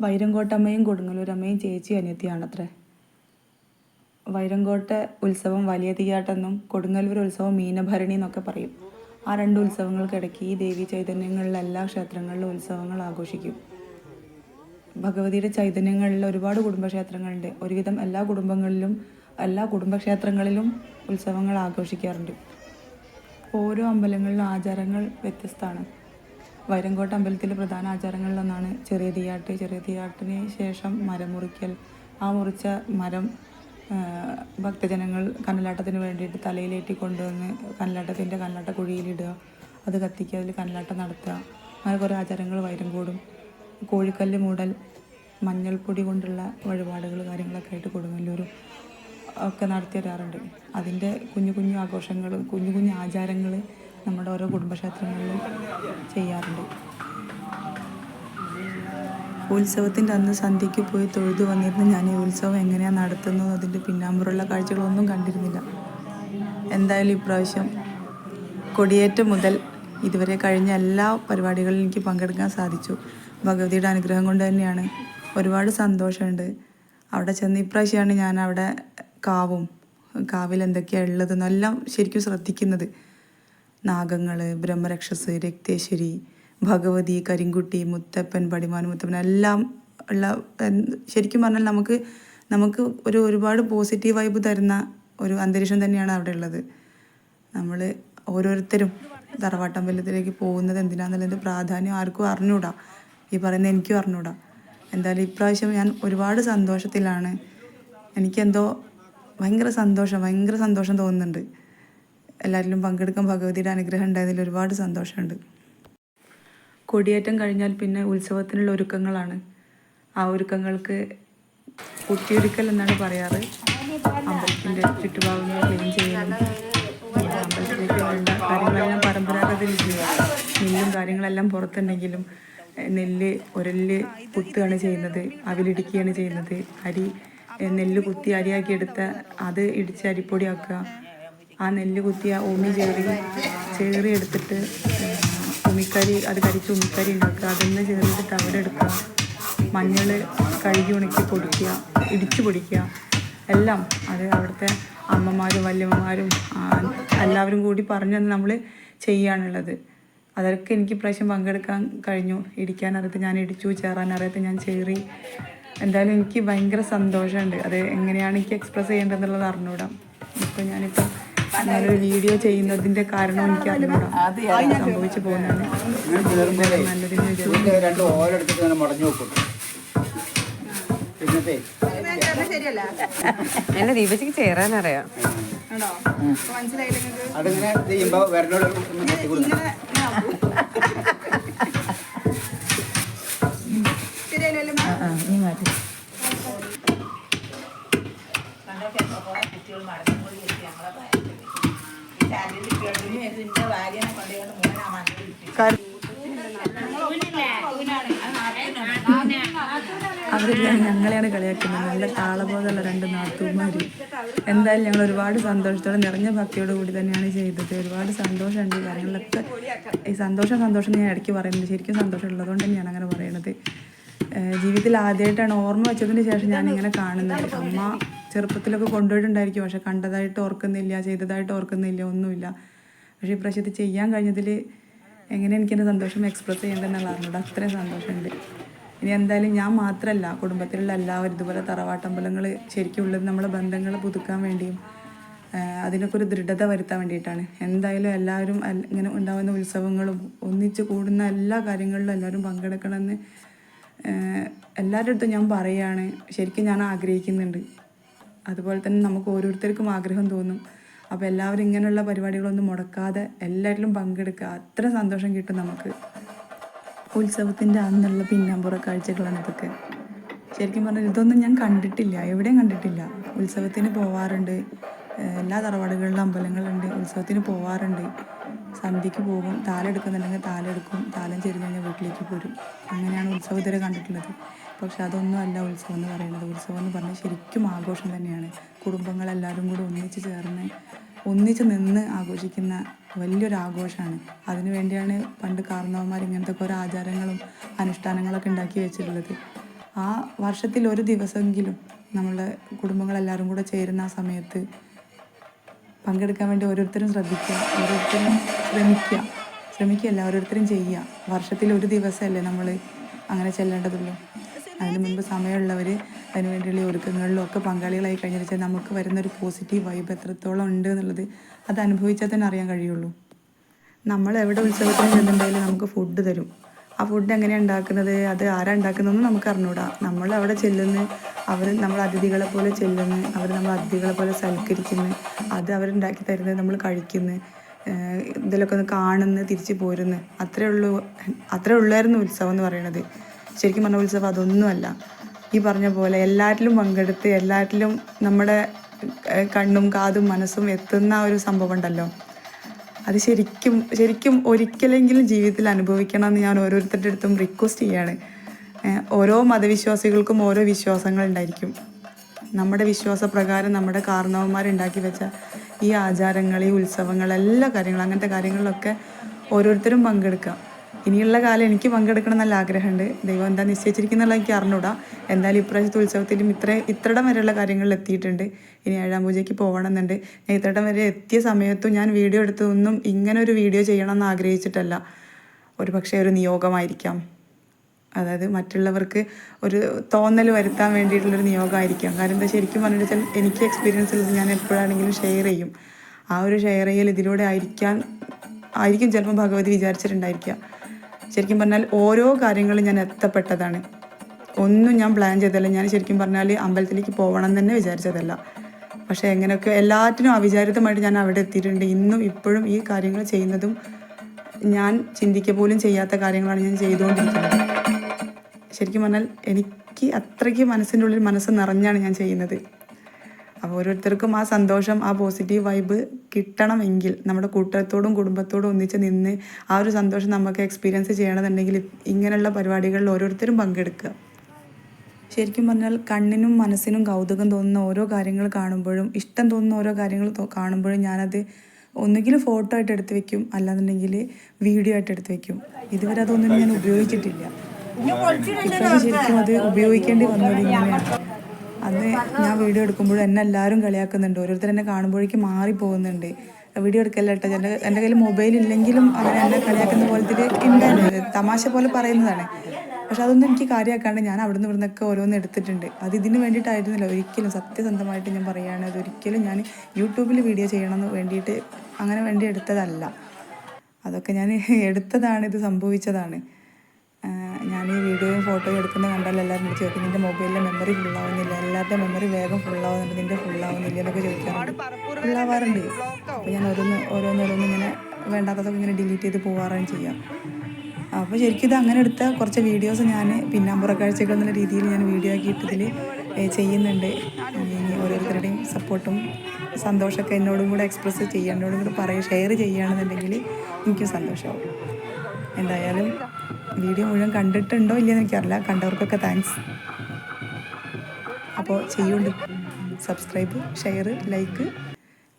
വൈരങ്കോട്ടമ്മയും കൊടുങ്ങല്ലൂരമ്മയും ചേച്ചി അനിയത്തിയാണത്രേ. വൈരങ്കോട്ട ഉത്സവം വലിയ തീയാട്ടെന്നും കൊടുങ്ങല്ലൂർ ഉത്സവം മീനഭരണി എന്നൊക്കെ പറയും. ആ രണ്ട് ഉത്സവങ്ങൾക്കിടയ്ക്ക് ഈ ദേവി ചൈതന്യങ്ങളിലെ എല്ലാ ക്ഷേത്രങ്ങളിലും ഉത്സവങ്ങൾ ആഘോഷിക്കും. ഭഗവതിയുടെ ചൈതന്യങ്ങളിൽ ഒരുപാട് കുടുംബക്ഷേത്രങ്ങളുണ്ട്. ഒരുവിധം എല്ലാ കുടുംബങ്ങളിലും എല്ലാ കുടുംബക്ഷേത്രങ്ങളിലും ഉത്സവങ്ങൾ ആഘോഷിക്കാറുണ്ട്. ഓരോ അമ്പലങ്ങളിലും ആചാരങ്ങൾ വ്യത്യസ്തമാണ്. വൈരങ്കോട്ട അമ്പലത്തിലെ പ്രധാന ആചാരങ്ങളിലൊന്നാണ് ചെറിയ തീയാട്ട്. ചെറിയ തീയാട്ടിന് ശേഷം മരം മുറിക്കൽ. ആ മുറിച്ച മരം ഭക്തജനങ്ങൾ കനലാട്ടത്തിന് വേണ്ടിയിട്ട് തലയിലേറ്റി കൊണ്ടുവന്ന് കനലാട്ടത്തിന്റെ കനലാട്ട കുഴിയിലിടുക അത് കത്തിക്കുക അതിൽ കനലാട്ടം നടത്തുക. അങ്ങനെ കുറേ ആചാരങ്ങൾ വൈരങ്കോടും കോഴിക്കല്ല് മൂടൽ മഞ്ഞൾപ്പൊടി കൊണ്ടുള്ള വഴിപാടുകൾ കാര്യങ്ങളൊക്കെ ആയിട്ട് കൊടുങ്ങല്ലൂരും ഒക്കെ നടത്തി വരാറുണ്ട് അതിന്റെ കുഞ്ഞു കുഞ്ഞു ആഘോഷങ്ങളും കുഞ്ഞു കുഞ്ഞു ആചാരങ്ങൾ നമ്മുടെ ഓരോ കുടുംബക്ഷേത്രങ്ങളിലും ചെയ്യാറുണ്ട്. ഉത്സവത്തിന്റെ അന്ന് സന്ധ്യയ്ക്ക് പോയി തൊഴുതു വന്നിരുന്നു ഞാൻ ഈ ഉത്സവം എങ്ങനെയാണ് നടത്തുന്നത് അതിന്റെ പിന്നാമ്പുറമുള്ള കാഴ്ചകളൊന്നും കണ്ടിരുന്നില്ല. എന്തായാലും ഇപ്രാവശ്യം കൊടിയേറ്റം മുതൽ ഇതുവരെ കഴിഞ്ഞ എല്ലാ പരിപാടികളിലും എനിക്ക് പങ്കെടുക്കാൻ സാധിച്ചു. ഭഗവതിയുടെ അനുഗ്രഹം കൊണ്ട് തന്നെയാണ് ഒരുപാട് സന്തോഷമുണ്ട്. അവിടെ ചെന്ന് ഇപ്രാവശ്യമാണ് ഞാൻ അവിടെ കാവും കാവിൽ എന്തൊക്കെയാണ് ഉള്ളതെന്നെല്ലാം ശരിക്കും ശ്രദ്ധിക്കുന്നത്. നാഗങ്ങൾ ബ്രഹ്മരക്ഷസ് രക്തേശ്വരി ഭഗവതി കരിങ്കുട്ടി മുത്തപ്പൻ പടിമാൻ മുത്തപ്പൻ എല്ലാം ഉള്ള ശരിക്കും പറഞ്ഞാൽ നമുക്ക് നമുക്ക് ഒരു ഒരുപാട് പോസിറ്റീവ് വൈബ് തരുന്ന ഒരു അന്തരീക്ഷം തന്നെയാണ് അവിടെ ഉള്ളത്. നമ്മൾ ഓരോരുത്തരും തറവാട്ടമ്പലത്തിലേക്ക് പോകുന്നത് എന്തിനാന്നുള്ളതിന്റെ പ്രാധാന്യം ആർക്കും അറിഞ്ഞൂടാ. ഈ പറയുന്നത് എനിക്കും അറിഞ്ഞൂടാ. എന്തായാലും ഇപ്രാവശ്യം ഞാൻ ഒരുപാട് സന്തോഷത്തിലാണ്. എനിക്കെന്തോ ഭയങ്കര സന്തോഷം ഭയങ്കര സന്തോഷം തോന്നുന്നുണ്ട്. എല്ലാവരിലും പങ്കെടുക്കാൻ ഭഗവതിയുടെ അനുഗ്രഹം ഉണ്ടായതിൽ ഒരുപാട് സന്തോഷമുണ്ട്. കൊടിയേറ്റം കഴിഞ്ഞാൽ പിന്നെ ഉത്സവത്തിനുള്ള ഒരുക്കങ്ങളാണ്. ആ ഒരുക്കങ്ങൾക്ക് കുട്ടിയൊരുക്കൽ എന്നാണ് പറയാറ്. അമ്പലത്തിന്റെ ചുറ്റുഭാഗങ്ങൾ ക്ലീൻ ചെയ്യണം അമ്പലത്തിലേക്ക് വേണ്ട കാര്യങ്ങളെല്ലാം പരമ്പരാഗത രീതിയിലാണ് നെല്ലും കാര്യങ്ങളെല്ലാം പുറത്തുണ്ടെങ്കിലും നെല്ല് ഒരൽ കുത്തുകയാണ് ചെയ്യുന്നത് അവിലിടിക്കുകയാണ് ചെയ്യുന്നത്. അരി നെല്ല് കുത്തി അരിയാക്കി എടുത്ത അത് ഇടിച്ച് അരിപ്പൊടിയാക്കുക. ആ നെല്ല് കുത്തിയ ഓമി ചേറി ചേറി എടുത്തിട്ട് ഉമിക്കരി അത് കരിച്ച് ഉമിക്കരി ഉണ്ടാക്കുക. അതിൽ ചേർന്നിട്ട് അവിടെ എടുക്കുക. മഞ്ഞൾ കഴുകി ഉണക്കി പൊടിക്കുക ഇടിച്ചു പൊടിക്കുക. എല്ലാം അത് അവിടുത്തെ അമ്മമാരും വല്യമ്മമാരും എല്ലാവരും കൂടി പറഞ്ഞു തന്നെ നമ്മൾ ചെയ്യാനുള്ളത്. അതൊക്കെ എനിക്ക് ഇപ്രാവശ്യം പങ്കെടുക്കാൻ കഴിഞ്ഞു. ഇടിക്കാൻ അറിയത്ത് ഞാൻ ഇടിച്ചു ചേറാൻ അറിയത്ത് ഞാൻ ചേറി. എന്തായാലും എനിക്ക് ഭയങ്കര സന്തോഷമുണ്ട്. അത് എങ്ങനെയാണ് എനിക്ക് എക്സ്പ്രസ് ചെയ്യേണ്ടതെന്നുള്ളത് അറിഞ്ഞൂടാം ഇപ്പം ഞാനിപ്പോൾ ഞാനൊരു വീഡിയോ ചെയ്യുന്നതിന്റെ കാരണം എനിക്ക് അറിഞ്ഞൂടാ സംഭവിച്ചു പോകുന്നതാണ്. എന്നെ ദീപച്ചിക്ക് ചേരാൻ അറിയാം അതിങ്ങനെ ചെയ്യുമ്പോ കൊടുക്കണം അവരെല്ലാം ഞങ്ങളെയാണ് കളിയാക്കുന്നത്. നല്ല താളബോധമുള്ള രണ്ട് നാത്തൂമാർ എന്തായാലും ഞങ്ങൾ ഒരുപാട് സന്തോഷത്തോടെ നിറഞ്ഞ ഭക്തിയോട് കൂടി തന്നെയാണ് ചെയ്തത്. ഒരുപാട് സന്തോഷമുണ്ട് ഈ കാര്യങ്ങളിലൊക്കെ. ഈ സന്തോഷം സന്തോഷം ഞാൻ ഇടയ്ക്ക് പറയുന്നത് ശരിക്കും സന്തോഷം ഉള്ളതുകൊണ്ട് തന്നെയാണ് അങ്ങനെ പറയുന്നത് ജീവിതത്തിൽ ആദ്യമായിട്ടാണ് ഓർമ്മ വെച്ചതിന് ശേഷം ഞാൻ ഇങ്ങനെ കാണുന്നത്. അമ്മ ചെറുപ്പത്തിലൊക്കെ കൊണ്ടുപോയിട്ടുണ്ടായിരിക്കും. പക്ഷെ കണ്ടതായിട്ട് ഓർക്കുന്നില്ല ചെയ്തതായിട്ട് ഓർക്കുന്നില്ല ഒന്നുമില്ല. പക്ഷേ ഇപ്രാവശ്യത്തെ ചെയ്യാൻ കഴിഞ്ഞതിൽ എങ്ങനെ എനിക്കെന്റെ സന്തോഷം എക്സ്പ്രസ് ചെയ്യേണ്ടതെന്നുള്ള അറിഞ്ഞൂടെ. അത്രയും സന്തോഷമുണ്ട്. ഇനി എന്തായാലും ഞാൻ മാത്രമല്ല കുടുംബത്തിലുള്ള എല്ലാവരും ഇതുപോലെ തറവാട്ടമ്പലങ്ങൾ ശരിക്കും ഉള്ളത് നമ്മളെ ബന്ധങ്ങൾ പുതുക്കാൻ വേണ്ടിയും അതിനൊക്കെ ഒരു ദൃഢത വരുത്താൻ വേണ്ടിയിട്ടാണ്. എന്തായാലും എല്ലാവരും ഇങ്ങനെ ഉണ്ടാകുന്ന ഉത്സവങ്ങളും ഒന്നിച്ച് കൂടുന്ന എല്ലാ കാര്യങ്ങളിലും എല്ലാവരും പങ്കെടുക്കണമെന്ന് എല്ലാവരുടെ അടുത്തും ഞാൻ പറയുകയാണ് ശരിക്കും ഞാൻ ആഗ്രഹിക്കുന്നുണ്ട്. അതുപോലെ തന്നെ നമുക്ക് ഓരോരുത്തർക്കും ആഗ്രഹം തോന്നും. അപ്പോൾ എല്ലാവരും ഇങ്ങനെയുള്ള പരിപാടികളൊന്നും മുടക്കാതെ എല്ലാവരിലും പങ്കെടുക്കുക. അത്ര സന്തോഷം കിട്ടും നമുക്ക്. ഉത്സവത്തിന്റെ അന്നുള്ള പിന്നാമ്പുറ കാഴ്ചകളാണ് ഇതൊക്കെ. ശരിക്കും പറഞ്ഞാൽ ഇതൊന്നും ഞാൻ കണ്ടിട്ടില്ല. എവിടെയും കണ്ടിട്ടില്ല. ഉത്സവത്തിന് പോവാറുണ്ട്. എല്ലാ തറവാടുകളിലും അമ്പലങ്ങളുണ്ട് ഉത്സവത്തിന് പോവാറുണ്ട്. സന്ധ്യയ്ക്ക് പോകും താലെടുക്കുന്നുണ്ടെങ്കിൽ താലെടുക്കും താലം ചെരിഞ്ഞ് കഴിഞ്ഞാൽ വീട്ടിലേക്ക് പോരും. അങ്ങനെയാണ് ഉത്സവം ഇതുവരെ കണ്ടിട്ടുള്ളത്. പക്ഷെ അതൊന്നും അല്ല ഉത്സവം എന്ന് പറയുന്നത്. ഉത്സവം എന്ന് പറഞ്ഞാൽ ശരിക്കും ആഘോഷം തന്നെയാണ്. കുടുംബങ്ങളെല്ലാവരും കൂടി ഒന്നിച്ച് ചേർന്ന് ഒന്നിച്ച് നിന്ന് ആഘോഷിക്കുന്ന വലിയൊരു ആഘോഷമാണ്. അതിനു വേണ്ടിയാണ് പണ്ട് കാർന്നവന്മാർ ഇങ്ങനത്തെ കുറേ ആചാരങ്ങളും അനുഷ്ഠാനങ്ങളൊക്കെ ഉണ്ടാക്കി വെച്ചിട്ടുള്ളത്. ആ വർഷത്തിൽ ഒരു ദിവസമെങ്കിലും നമ്മളുടെ കുടുംബങ്ങളെല്ലാവരും കൂടെ ചേരുന്ന ആ സമയത്ത് പങ്കെടുക്കാൻ വേണ്ടി ഓരോരുത്തരും ശ്രദ്ധിക്കുക ഓരോരുത്തരും ശ്രമിക്കുക ശ്രമിക്കുകയല്ല ഓരോരുത്തരും ചെയ്യുക. വർഷത്തിൽ ഒരു ദിവസമല്ലേ നമ്മൾ അങ്ങനെ ചെല്ലേണ്ടതുള്ളൂ. അതിന് മുൻപ് സമയമുള്ളവർ അതിന് വേണ്ടിയുള്ള ഒരുക്കങ്ങളിലും ഒക്കെ പങ്കാളികളായി കഴിഞ്ഞാൽ നമുക്ക് വരുന്ന ഒരു പോസിറ്റീവ് വൈബ് എത്രത്തോളം ഉണ്ട് എന്നുള്ളത് അത് അനുഭവിച്ചാൽ തന്നെ അറിയാൻ കഴിയുള്ളൂ. നമ്മൾ എവിടെ ഉത്സവത്തിന് ചെന്നിട്ടുണ്ടെങ്കിലും നമുക്ക് ഫുഡ് തരും. ആ ഫുഡ് എങ്ങനെയാണ് ഉണ്ടാക്കുന്നത്? അത് ആരാ ഉണ്ടാക്കുന്നതെന്ന് നമുക്ക് അറിഞ്ഞൂടാ. നമ്മൾ അവിടെ ചെല്ലുന്നു. അവർ നമ്മൾ അതിഥികളെ പോലെ ചെല്ലുന്നു. അവർ നമ്മൾ അതിഥികളെ പോലെ സൽക്കരിക്കുന്നു. അത് അവരുണ്ടാക്കി തരുന്നത് നമ്മൾ കഴിക്കുന്നു. ഇതിലൊക്കെ ഒന്ന് കാണുന്നു തിരിച്ച് പോരുന്നു. അത്രേ ഉള്ളൂ അത്രേ ഉള്ളായിരുന്നു ഉത്സവം എന്ന് പറയണത് ശരിക്കും പറഞ്ഞ ഉത്സവം അതൊന്നുമല്ല. ഈ പറഞ്ഞ പോലെ എല്ലാറ്റിലും പങ്കെടുത്ത് എല്ലാറ്റിലും നമ്മുടെ കണ്ണും കാതും മനസ്സും എത്തുന്ന ഒരു സംഭവം ഉണ്ടല്ലോ. അത് ശരിക്കും ശരിക്കും ഒരിക്കലെങ്കിലും ജീവിതത്തിൽ അനുഭവിക്കണം എന്ന് ഞാൻ ഓരോരുത്തരുടെ അടുത്തും റിക്വസ്റ്റ് ചെയ്യാണ്. ഓരോ മതവിശ്വാസികൾക്കും ഓരോ വിശ്വാസങ്ങൾ ഉണ്ടായിരിക്കും. നമ്മുടെ വിശ്വാസപ്രകാരം നമ്മുടെ കാരണവന്മാരുണ്ടാക്കി വെച്ച ഈ ആചാരങ്ങൾ ഈ ഉത്സവങ്ങൾ എല്ലാ കാര്യങ്ങളും അങ്ങനത്തെ കാര്യങ്ങളിലൊക്കെ ഓരോരുത്തരും പങ്കെടുക്കുക ഇനിയുള്ള കാലം എനിക്ക് പങ്കെടുക്കണം നല്ല ആഗ്രഹമുണ്ട്. ദൈവം എന്താ നിശ്ചയിച്ചിരിക്കുന്നുള്ള എനിക്ക് അറിഞ്ഞൂടാ എന്തായാലും ഇപ്രാവശ്യത്തെ ഉത്സവത്തിലും ഇത്ര ഇത്രടം വരെയുള്ള കാര്യങ്ങളിൽ എത്തിയിട്ടുണ്ട്. ഇനി ഏഴാം പൂജയ്ക്ക് പോകണമെന്നുണ്ട്. ഞാൻ ഇത്രടം വരെ എത്തിയ സമയത്തും ഞാൻ വീഡിയോ എടുത്തതൊന്നും ഇങ്ങനെ ഒരു വീഡിയോ ചെയ്യണം എന്ന് ആഗ്രഹിച്ചിട്ടല്ല. ഒരു പക്ഷേ ഒരു നിയോഗമായിരിക്കാം. അതായത് മറ്റുള്ളവർക്ക് ഒരു തോന്നൽ വരുത്താൻ വേണ്ടിയിട്ടുള്ളൊരു നിയോഗമായിരിക്കാം. കാരണം എന്താ ശരിക്കും പറഞ്ഞിട്ട് വെച്ചാൽ എനിക്ക് എക്സ്പീരിയൻസ് ഉള്ളത് ഞാൻ എപ്പോഴാണെങ്കിലും ഷെയർ ചെയ്യും. ആ ഒരു ഷെയർ ചെയ്യൽ ഇതിലൂടെ ആയിരിക്കാൻ ആയിരിക്കും ചിലപ്പോൾ ഭഗവതി വിചാരിച്ചിട്ടുണ്ടായിരിക്കുക. ശരിക്കും പറഞ്ഞാൽ ഓരോ കാര്യങ്ങളും ഞാൻ എത്തപ്പെട്ടതാണ്. ഒന്നും ഞാൻ പ്ലാൻ ചെയ്തല്ല ഞാൻ ശരിക്കും പറഞ്ഞാൽ അമ്പലത്തിലേക്ക് പോകണം തന്നെ വിചാരിച്ചതല്ല. പക്ഷേ എങ്ങനെയൊക്കെ എല്ലാറ്റിനും അവിചാരിതമായിട്ട് ഞാൻ അവിടെ എത്തിയിട്ടുണ്ട്. ഇന്നും ഇപ്പോഴും ഈ കാര്യങ്ങൾ ചെയ്യുന്നതും ഞാൻ ചിന്തിക്ക പോലും ചെയ്യാത്ത കാര്യങ്ങളാണ് ഞാൻ ചെയ്തുകൊണ്ടിരിക്കുന്നത്. ശരിക്കും പറഞ്ഞാൽ എനിക്ക് അത്രയ്ക്ക് മനസ്സിന്റെ ഉള്ളിൽ മനസ്സ് നിറഞ്ഞാണ് ഞാൻ ചെയ്യുന്നത്. അപ്പോൾ ഓരോരുത്തർക്കും ആ സന്തോഷം ആ പോസിറ്റീവ് വൈബ് കിട്ടണമെങ്കിൽ നമ്മുടെ കൂട്ടത്തോടും കുടുംബത്തോടും ഒന്നിച്ച് നിന്ന് ആ ഒരു സന്തോഷം നമുക്ക് എക്സ്പീരിയൻസ് ചെയ്യണമെന്നുണ്ടെങ്കിൽ ഇങ്ങനെയുള്ള പരിപാടികളിൽ ഓരോരുത്തരും പങ്കെടുക്കുക. ശരിക്കും പറഞ്ഞാൽ കണ്ണിനും മനസ്സിനും കൗതുകം തോന്നുന്ന ഓരോ കാര്യങ്ങൾ കാണുമ്പോഴും ഇഷ്ടം തോന്നുന്ന ഓരോ കാര്യങ്ങൾ കാണുമ്പോഴും ഞാനത് ഒന്നുകിൽ ഫോട്ടോ ആയിട്ട് എടുത്ത് വെക്കും അല്ലാന്നുണ്ടെങ്കിൽ വീഡിയോ ആയിട്ട് എടുത്ത് വെക്കും. ഇതുവരെ അതൊന്നും ഞാൻ ഉപയോഗിച്ചിട്ടില്ല. ഇപ്പം ശരിക്കും അത് ഉപയോഗിക്കേണ്ടി വന്നത് ഇങ്ങനെയാണ്. അന്ന് ഞാൻ വീഡിയോ എടുക്കുമ്പോഴും എന്നെ എല്ലാവരും കളിയാക്കുന്നുണ്ട്. ഓരോരുത്തർ എന്നെ കാണുമ്പോഴേക്കും മാറി പോകുന്നുണ്ട്. വീഡിയോ എടുക്കല്ല കേട്ടോ. എന്റെ എന്റെ കയ്യിൽ മൊബൈൽ ഇല്ലെങ്കിലും അവർ എന്നെ കളിയാക്കുന്ന പോലത്തെ ഉണ്ടായിരുന്നു തമാശ പോലെ പറയുന്നതാണ്. പക്ഷെ അതൊന്നും എനിക്ക് കാര്യമാക്കാണ്ട് ഞാൻ അവിടെ നിന്ന് ഇവിടുന്നൊക്കെ ഓരോന്ന് എടുത്തിട്ടുണ്ട്. അത് ഇതിന് വേണ്ടിയിട്ടായിരുന്നില്ല. ഒരിക്കലും സത്യസന്ധമായിട്ട് ഞാൻ പറയുകയാണ് അതൊരിക്കലും ഞാൻ യൂട്യൂബിൽ വീഡിയോ ചെയ്യണമെന്ന് വേണ്ടിയിട്ട് അങ്ങനെ വേണ്ടി എടുത്തതല്ല. അതൊക്കെ ഞാൻ എടുത്തതാണ്. ഇത് സംഭവിച്ചതാണ്. ഞാൻ ഈ വീഡിയോയും ഫോട്ടോയും എടുക്കുന്നത് കണ്ടാൽ എല്ലാവരും വിളിച്ച് ചോദിക്കും നിന്റെ മൊബൈലിലെ മെമ്മറി ഫുള്ളാവുന്നില്ല എല്ലാവരുടെയും മെമ്മറി വേഗം ഫുള്ളാവുന്നുണ്ട് നിന്റെ ഫുള്ളാവുന്നില്ല എന്നൊക്കെ ചോദിക്കാറുണ്ട്. ഫുള്ളാവാറുണ്ട് അപ്പോൾ ഞാൻ ഓരോന്ന് ഓരോന്ന് ഓരോന്ന് ഇങ്ങനെ വേണ്ടാത്തതൊക്കെ ഇങ്ങനെ ഡിലീറ്റ് ചെയ്ത് പോവാറാണ് ചെയ്യാം. അപ്പോൾ ശരിക്കും ഇത് അങ്ങനെ എടുത്ത കുറച്ച് വീഡിയോസ് ഞാൻ പിന്നാമ്പുറ കാഴ്ചകൾ എന്നുള്ള രീതിയിൽ ഞാൻ വീഡിയോ ആക്കിയിട്ടതിൽ ചെയ്യുന്നുണ്ട്. ഇനി ഓരോരുത്തരുടെയും സപ്പോർട്ടും സന്തോഷമൊക്കെ എന്നോടും കൂടെ എക്സ്പ്രസ് ചെയ്യാൻ എന്നോടും കൂടെ പറയുക ഷെയർ ചെയ്യുകയാണെന്നുണ്ടെങ്കിൽ എനിക്കും സന്തോഷമാവും. എന്തായാലും വീഡിയോ മുഴുവൻ കണ്ടിട്ടുണ്ടോ ഇല്ലയെന്ന് എനിക്കറിയില്ല. കണ്ടവർക്കൊക്കെ താങ്ക്സ് അപ്പോൾ ചെയ്യുണ്ട് subscribe share like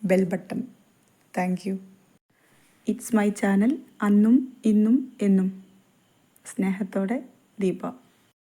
bell button thank you it's my channel അന്നും ഇന്നും എന്നും. സ്നേഹത്തോടെ ദീപ.